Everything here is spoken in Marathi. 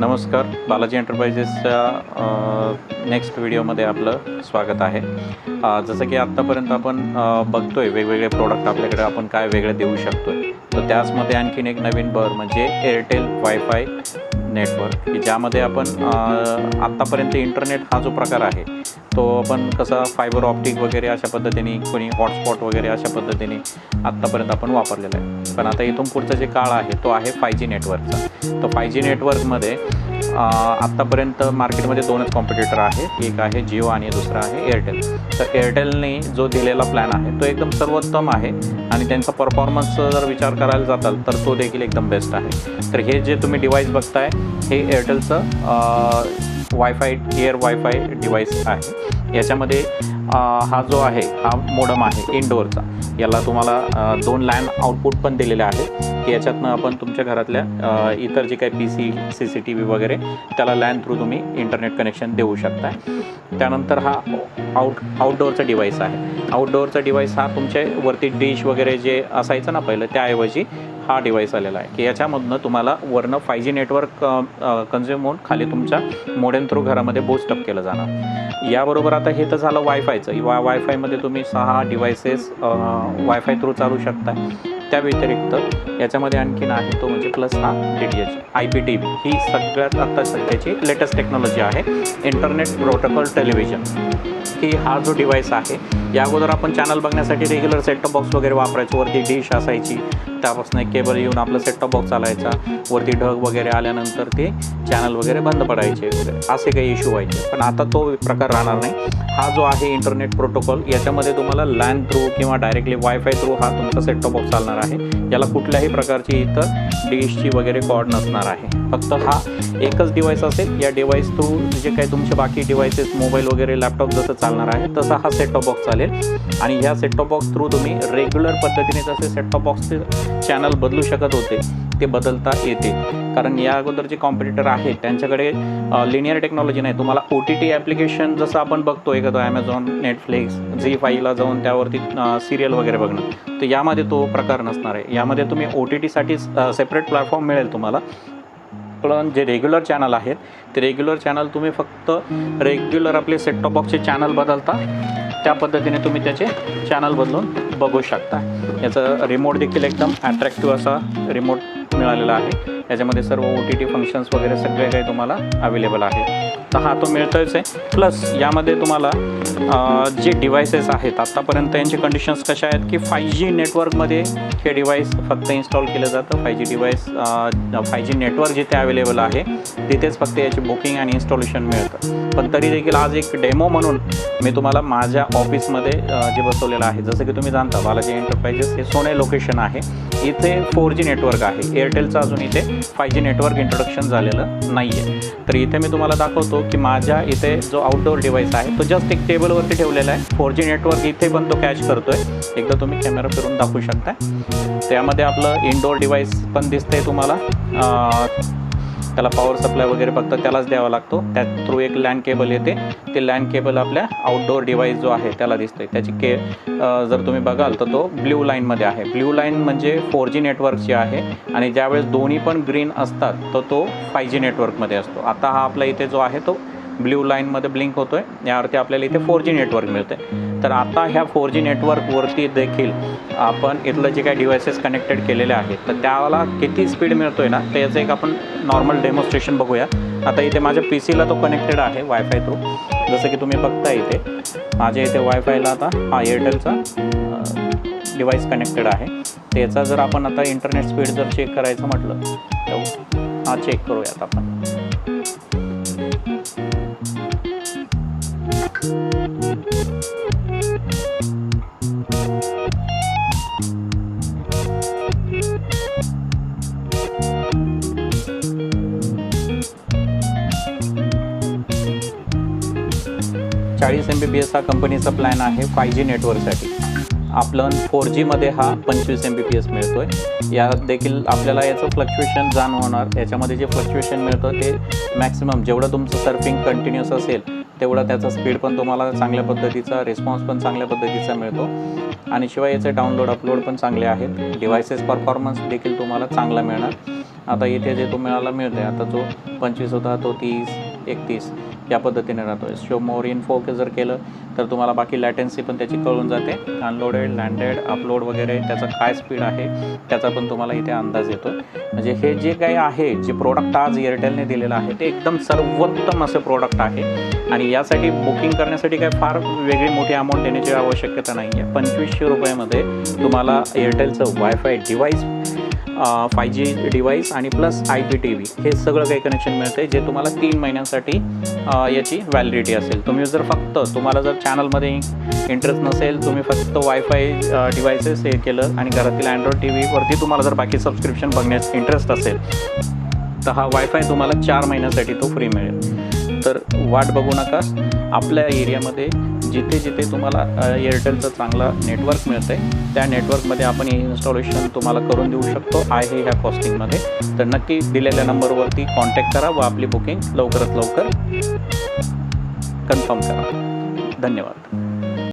नमस्कार बालाजी एंटरप्राइजेसच्या नेक्स्ट व्हिडिओमध्ये आपलं स्वागत आहे. जसं की आत्तापर्यंत आपण बघतो आहे वेगवेगळे प्रोडक्ट आपल्याकडे आपण काय वेगळे देऊ शकतोय. तर त्याचमध्ये आणखीन एक नवीन बर म्हणजे एअरटेल वायफाय नेटवर्क की ज्यामध्ये आपण आत्तापर्यंत इंटरनेट हा जो प्रकार आहे तो आपण कसा फायबर ऑप्टिक वगैरे अशा पद्धतीने कोणी हॉटस्पॉट वगैरे अशा पद्धतीने आत्तापर्यंत आपण वापरलेला आहे. पण आता इथून पुढचा जे काळ आहे तो आहे फाय जी नेटवर्कचा तर फाय जी नेटवर्कमध्ये आत्तापर्यंत मार्केटमध्ये दोनच कॉम्पिटिटर आहे. एक आहे जिओ आणि दुसरा आहे एअरटेल तर एअरटेलने जो दिलेला प्लॅन आहे तो एकदम सर्वोत्तम आहे. आणि त्यांचा परफॉर्मन्सचा जर विचार करायला जाताल तर तो देखील एकदम बेस्ट आहे. तर हे जे तुम्ही डिव्हाइस बघताय हे एअरटेलचं वायफाय एअर वायफाय डिव्हाइस आहे. याच्यामध्ये हा जो आहे हा मोडम आहे इनडोअरचा याला तुम्हाला दोन लॅन आउटपुट पण दिलेले आहेत की याच्यातनं आपण तुमच्या घरातल्या इतर जे काही P C C C T V वगैरे त्याला लॅन थ्रू तुम्ही इंटरनेट कनेक्शन देऊ शकता त्यानंतर हा आउट आउटडोअरचा डिवाईस आहे. आउटडोअरचा डिव्हाइस हा तुमच्या वरती डिश वगैरे जे असायचं ना पहिलं त्याऐवजी हा डिवाइस आलेला आहे. की याच्यामधनं तुम्हाला वरनं फाय जी नेटवर्क कन्झ्युम होऊन खाली तुमच्या मोडेन थ्रू घरामध्ये बूस्टअप केलं जाणार. याबरोबर आता हे तर झालं वायफायचं वा वायफायमध्ये तुम्ही सहा डिव्हायसेस वायफाय थ्रू चालू शकता त्या व्यतिरिक्त याच्यामध्ये आणखीन आहे तो म्हणजे प्लस हा D T H I P T V ही सगळ्यात आत्ता सध्याची लेटेस्ट टेक्नॉलॉजी आहे. इंटरनेट प्रोटोकॉल टेलिव्हिजन की हा जो डिव्हाइस आहे या अगोदर आपण चॅनल बघण्यासाठी रेग्युलर सेटटॉप बॉक्स वगैरे वापरायचो. वरती डिश असायची. त्यापासून एक केबल येऊन आपलं सेटटॉप बॉक्स चालायचा. वरती ढग वगैरे आल्यानंतर ते चॅनल वगैरे बंद पडायचे. वगैरे असे काही इश्यू व्हायचे. पण आता तो प्रकार राहणार नाही. हा जो आहे इंटरनेट प्रोटोकॉल याच्यामध्ये तुम्हाला लॅन थ्रू किंवा डायरेक्टली वायफाय थ्रू हा तुमचा सेटटॉप बॉक्स चालणार आहे. याला कुठल्याही प्रकारची इतर डिशची वगैरे कॉड नसणार आहे. फक्त हा एकच डिवाईस असेल. या डिवाईस थ्रू जे काही तुमचे बाकी डिव्हाइसेस मोबाईल वगैरे लॅपटॉप जसं चालणार आहे तसा हा सेटटॉप बॉक्स चालेल. आणि ह्या सेटटॉप बॉक्स थ्रू तुम्ही रेग्युलर पद्धतीने जसे सेटटॉप बॉक्सचे चॅनल बदलू शकत होते ते बदलता येते. कारण या अगोदर जे कॉम्पिटिटर आहेत त्यांच्याकडे लिनियर टेक्नॉलॉजी नाही. तुम्हाला ओ टी टी ॲप्लिकेशन जसं आपण बघतो एखादं ॲमेझॉन नेटफ्लिक्स झी फाईला जाऊन त्यावरती सिरियल वगैरे बघणं. तर यामध्ये तो प्रकार नसणार आहे. यामध्ये तुम्ही ओ टी टीसाठी सेपरेट प्लॅटफॉर्म मिळेल तुम्हाला. पण जे रेग्युलर चॅनल आहेत ते रेग्युलर चॅनल तुम्ही फक्त रेग्युलर आपले सेटटॉप बॉक्सचे चॅनल बदलता. त्या पद्धतीने तुम्ही त्याचे चॅनल बदलून बघू शकता. याचं रिमोट देखील एकदम अट्रॅक्टिव्ह असा रिमोट मिळालेला आहे. याच्यामध्ये सर्व ओ टी टी फंक्शन्स वगैरे सगळे काही तुम्हाला अवेलेबल आहे तर हा तो मिळतोच आहे. प्लस यामध्ये तुम्हाला जे डिव्हायसेस आहेत आत्तापर्यंत यांचे कंडिशन्स कशा आहेत की फाय जी नेटवर्कमध्ये हे डिव्हाइस फक्त इन्स्टॉल केलं जातं. Five G device five G network जिथे अवेलेबल आहे तिथेच फक्त याची बुकिंग आणि इन्स्टॉलेशन मिळतं. पण तरी देखील आज एक डेमो म्हणून मी तुम्हाला माझ्या ऑफिसमध्ये जे बसवलेलं आहे जसं की तुम्ही जाणता बालाजी एंटरप्राइजेस हे सोने लोकेशन आहे. इथे फोर जी नेटवर्क आहे. एअरटेलचं अजून इथे फाय जी नेटवर्क इंट्रोडक्शन झालेलं नाही आहे तर इथे मी तुम्हाला दाखवतो की माझ्या इथे जो आउटडोअर डिव्हाइस आहे तो जस्ट एक टेबलवरती ठेवलेला आहे. फोर जी नेटवर्क इथे पण तो कॅच करतोय. एकदा तुम्ही कॅमेरा फिरून दाखवू शकता. त्यामध्ये आपलं इनडोअर डिव्हाइस पण दिसतंय तुम्हाला. त्याला पॉवर सप्लाय वगैरे फक्त त्यालाच द्यावा लागतो. त्या थ्रू एक लँड केबल येते. ते लँड केबल आपल्या आउटडोअर डिव्हाइस जो आहे त्याला दिसतंय. त्याची के जर तुम्ही बघाल तर तो ब्ल्यू लाईनमध्ये आहे. ब्ल्यू लाईन म्हणजे फोर जी नेटवर्कची आहे आणि ज्यावेळेस दोन्ही पण ग्रीन असतात तर तो फाय जी नेटवर्कमध्ये असतो. आता हा आपला इथे जो आहे तो ब्ल्यू लाईनमध्ये ब्लिंक होतो आहे यावरती आपल्याला इथे फोर जी नेटवर्क मिळते तर आता ह्या फोर जी नेटवर्कवरती देखील आपण इथलं जे काही डिव्हायसेस कनेक्टेड केलेले आहेत तर त्याला किती स्पीड मिळतो आहे ना त्याचं एक आपण नॉर्मल डेमॉन्स्ट्रेशन बघूया. आता इथे माझ्या पी सीला तो कनेक्टेड आहे वायफाय थ्रू जसं की तुम्ही बघता इथे माझ्या इथे वायफायला आता हा एअरटेलचा डिवाईस कनेक्टेड आहे. त्याचा जर आपण आता इंटरनेट स्पीड जर चेक करायचं म्हटलं तर हा चेक करूयात आपण. एम बी पी एस हा कंपनीचा प्लॅन आहे फाय जी नेटवर्कसाठी आपलं फोर जीमध्ये हा पंचवीस एम बी पी एस मिळतो आहे यात देखील आपल्याला याचं फ्लक्च्युएशन जाणवणार. याच्यामध्ये जे फ्लक्च्युएशन मिळतं ते मॅक्सिमम जेवढं तुमचं सर्फिंग कंटिन्युअस असेल तेवढा त्याचा स्पीड पण तुम्हाला चांगल्या पद्धतीचा रिस्पॉन्स पण चांगल्या पद्धतीचा मिळतो. आणि शिवाय याचे डाउनलोड अपलोड पण चांगले आहेत. डिव्हायसेस परफॉर्मन्स देखील तुम्हाला चांगला मिळणार. आता इथे जे तुम्हाला मिळते आता जो पंचवीस होता तो तीस एकतीस या पद्धतीने राहतो आहे शो मोर इन फोक जर केलं तर तुम्हाला बाकी लॅटेन्सी पण त्याची कळून जाते. अनलोडेड लँडेड अपलोड वगैरे त्याचा काय स्पीड आहे त्याचा पण तुम्हाला इथे अंदाज येतो. म्हणजे हे जे काही आहे जे प्रोडक्ट आज एअरटेलने दिलेलं आहे ते एकदम सर्वोत्तम असं प्रोडक्ट आहे. आणि यासाठी बुकिंग करण्यासाठी काय फार वेगळी मोठी अमाऊंट देण्याची आवश्यकता नाही आहे पंचवीसशे रुपयामध्ये तुम्हाला एअरटेलचं wifi device five G device आणि plus I P T V हे सगळं काही कनेक्शन मिळतं आहे जे तुम्हाला तीन महिन्यांसाठी याची व्हॅलिडिटी असेल. तुम्ही जर फक्त तुम्हाला जर चॅनलमध्ये इंटरेस्ट नसेल तुम्ही फक्त वायफाय डिवायसेस हे केलं आणि घरातील अँड्रॉइड टी व्हीवरती तुम्हाला जर बाकी सबस्क्रिप्शन बघण्यास इंटरेस्ट असेल तर हा वायफाय तुम्हाला चार महिन्यासाठी तो फ्री मिळेल. तर वाट बघू नका. आपल्या एरियामध्ये जिथे जिथे तुम्हाला एअरटेलचं चांगलं नेटवर्क मिळतं आहे त्या नेटवर्कमध्ये आपण हे इन्स्टॉलेशन तुम्हाला करून देऊ शकतो. आहे ह्या कॉस्टिंगमध्ये तर नक्की दिलेल्या नंबरवरती कॉन्टॅक्ट करा व आपली बुकिंग लवकरात लवकर कन्फर्म करा. धन्यवाद.